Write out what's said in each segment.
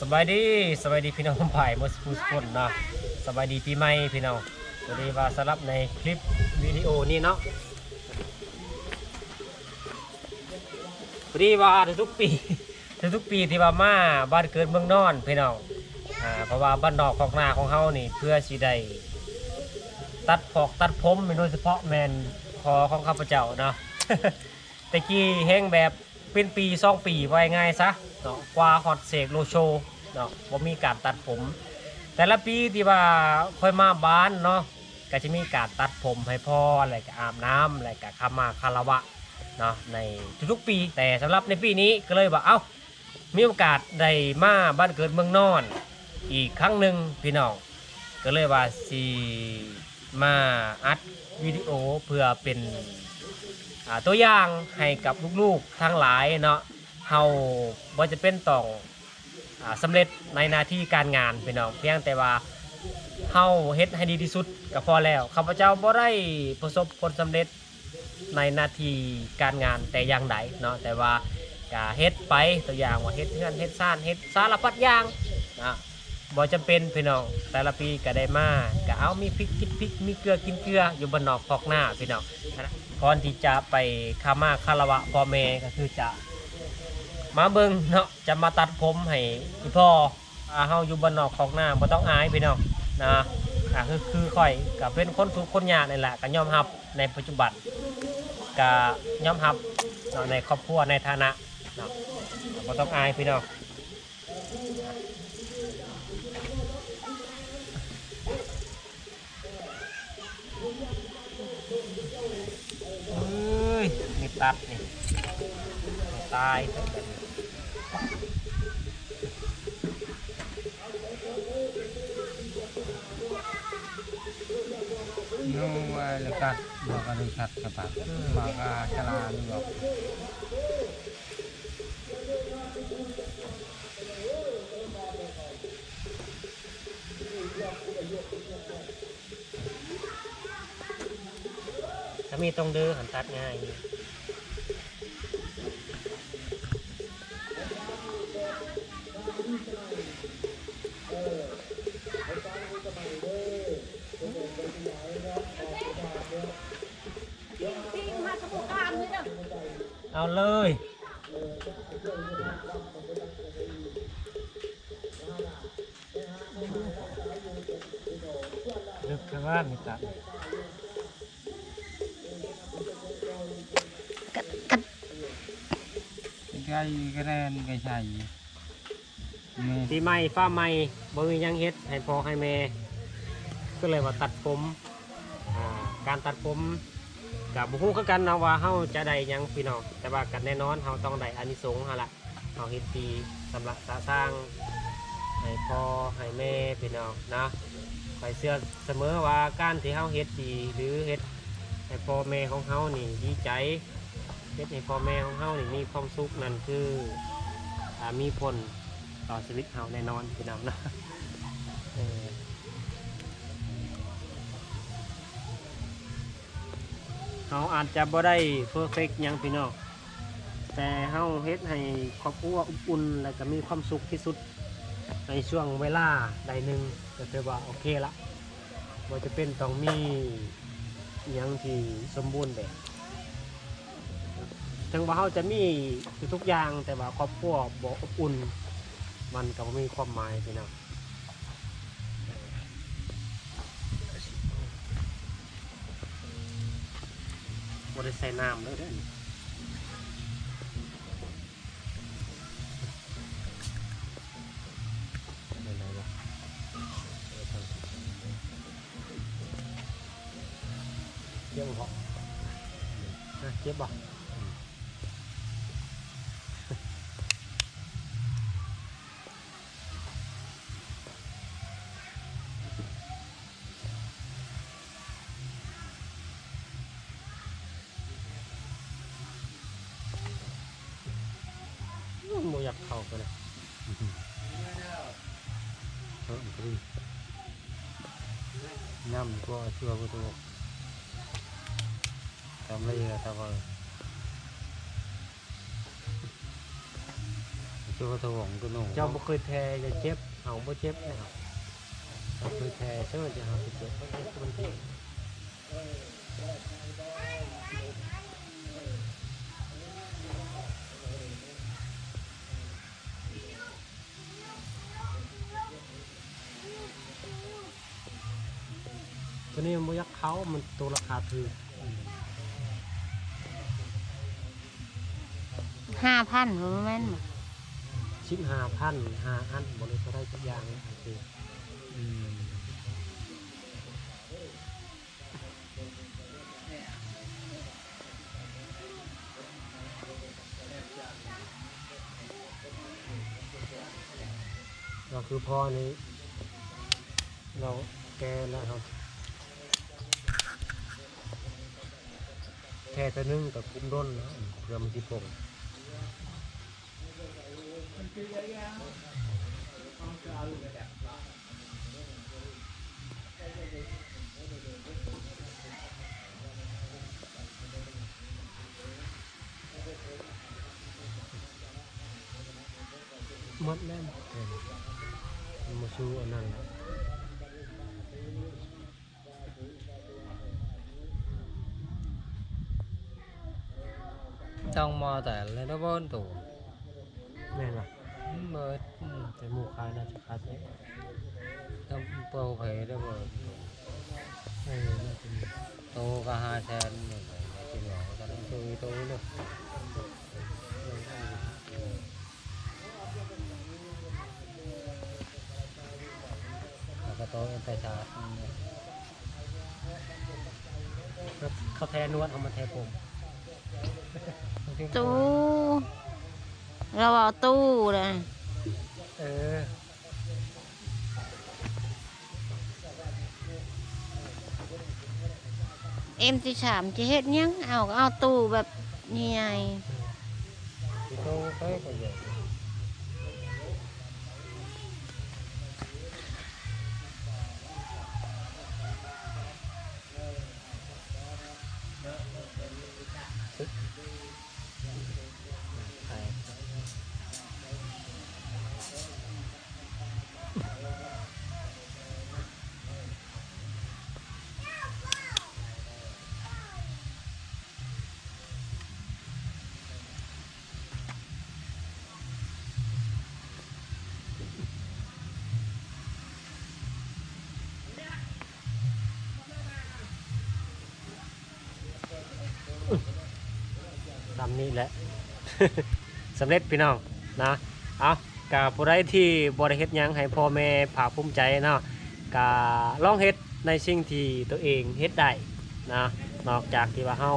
สบายดีสบายดีพี่น้องผ่ายมสฟูสคนเนาะสบายดีปีใหม่พี่น้องวันนี้ว่าสำหรับในคลิปวิดีโอนี้เนาะพอดีว่าทุกปีทุกปีที่ว่ามาบ้านเกิดเมืองนอนพี่น้องอ่าเพราะว่าบ้านนอกของนาของเฮานี่เพื่อสิได้ตัดพอกตัดผมโดยเฉพาะแมนคอของข้าพเจ้าเนาะตะกี้แห้งแบบเป็นปีสองปีไว้ง่ายซะ เนาะกว่าฮอตเสกโลโชเนาะว่ามีการตัดผม แต่ละปีที่ว่าค่อยมาบ้านเนาะก็จะมีการตัดผมให้พ่ออะไรก็อาบน้ำอะไรก็ขามาคารวะเนาะในทุกๆปี แต่สำหรับในปีนี้ก็เลยว่าเอ้ามีโอกาสได้มาบ้านเกิดเมืองนอน อีกครั้งหนึ่งพี่น้องก็เลยว่าสีมาอัดวิดีโอเพื่อเป็นตัวอย่างให้กับลูกๆทั้งหลายเนาะ เฮาบ่จะเป็นต้องอาสำเร็จในหน้าที่การงานพี่น้องเพียงแต่ว่าเฮาเฮ็ดให้ดีที่สุดก็พอแล้วข้าพเจ้าบ่ได้ประสบผลสำเร็จในหน้าที่การงานแต่อย่างใดเนาะแต่ว่าก็เฮ็ดไปตัวอย่างว่าเฮ็ดเฮือนเฮ็ดซ่านเฮ็ดสารพัดอย่างนะบ่จำเป็นพี่น้องแต่ละปีก็ได้มาก็เอามีพริกกินพริกมีเกลือกินเกลืออยู่บนนอกพอกหน้าพี่น้องก่อนที่จะไปคามาคารวะพ่อแม่ก็คือจะ มาเบิ่งเนาะจะมาตัดผมให้อีพ่ออาเฮาอยู่บ้านนอกของหน้าบ่ต้องอายพี่น้องนะอ่าคือคือค่อยก็เป็นคนทุกคนยากนี่แหละก็ยอมรับในปัจจุบันก็ยอมรับเนาะในครอบครัวในฐานะเนาะบ่ต้องอายพี่น้องเอ้ยนี่ตัดนี่ ตายนู่นเลยกันบอกกันเลยกัดกรมปากบอกอาชลาดูบอกถ้ามีต้องเดือหันตัดง่าย เอาเลยลึกข้างล่างนี่ตัด Cái keren cái xài. Ini ปีใหม่ฟ้าใหม่บ่มีหยังเฮ็ดให้พ่อให้แม่ก็เลยว่าตัดผมอ่าการตัดผม กับบุฮู้คือกันนะว่าเฮาจะได้ยังพี่น้องแต่ว่ากันแน่นอนเฮาต้องได้อานิสงส์หั่นล่ะเฮาเฮ็ดดีสำหรับสร้างให้พ่อให้แม่พี่น้องนะคอยเชื่อเสมอว่าการที่เฮาเฮ็ดดีหรือเฮ็ดให้พ่อแม่ของเฮานี่ดีใจเฮ็ดให้พ่อแม่ของเฮานี่มีความสุขนั่นคืออมีผลต่อชีวิตเราแน่นอนพี่น้องนะ เออเราอาจจะบ่ได้เพอร์เฟกยังพี่น้องแต่เฮาเฮ็ดให้ครอบครัวอบอุ่นและก็มีความสุขที่สุดในช่วงเวลาใดหนึ่งก็ถือว่าโอเคละว่าจะเป็นต้องมียังที่สมบูรณ์แบบถึงว่าเฮาจะมีทุกอย่างแต่ว่าครอบครัวบ่อบอุ่น มันก็มีความหมายพี่น้อง บริใส่น้ำเลยเด้อเจ็บบ่เจ็บบ่ เออพอดี năm qua chưa có tôi. Tầm đây là tao vào. ตัวตัวของตัวหนูเจ้าบ่เคยแท้จะเจ็บเฮาบ่เจ็บนะครับเจ้าเคยแท้เชื่อจะเฮาสิเจ็บมันเจ็บ ตัวนี้มันบ่อยักเขามันตัวราคาถูกห้าพันบ่แม่นบ่ชิปห้าพันห้าอันบริษัทได้ทุกอย่างเลยโอเคอืมเราคือพ่อนี้เราแกแล้วครับแค่ตัวนึงกับคุ้มด้นแล้วเพื่อมันสิปงหมดแล้วเออมันมาชูอันนั้น แล้ว trong mò แต่เลย nó bón tủ แม่นล่ะ mới แต่หมูคายน่าจะคาเต้ trong bầu phải đó bờ เออน่าจะมี tô cả hai sen rồi phải cái nhỏ cho nó chơi tô nữa cái tô tay sạt แล้วเขาแทนวดเอามาแทนผม ตู้เราเอาตู้เลยเออเอ็มสิสามจะเฮ็ดหยังเอาก็เอาตู้แบบใหญ่ cái tô cái còn vậy ตา นี้แหละ สำเร็จพี่น้องนะเอากับผู้ใดที่บริเฮ็ดยังให้พ่อแม่ภาคภูมิใจเนาะกาลองเฮ็ดในสิ่งที่ตัวเองเฮ็ดได้นะนอกจากที่ว่าเฮา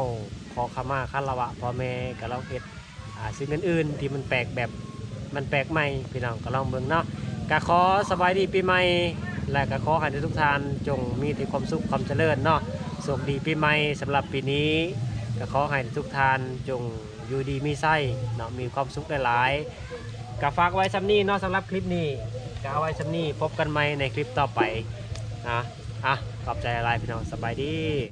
ขอขมาคารวะพ่อแม่ก็ลองเฮ็ดอ่าสิ่งอื่นๆที่มันแปลกแบบมันแปลกใหม่พี่น้องก็ลองเบิ่งเนาะก็ขอสบายดีปีใหม่และก็ขอให้ทุกท่านจงมีแต่ความสุขความเจริญเนาะโชคดีปีใหม่สำหรับปีนี้ ก็ขอให้ทุกท่านจงอยู่ดีมีไส้เนาะมีความสุขหลายๆก็ฝากไว้สำนี้เนาะสำหรับคลิปนี้ก็เอาไว้สำนี้พบกันใหม่ในคลิปต่อไปนะอะขอบใจอะไรพี่น้องสบายดี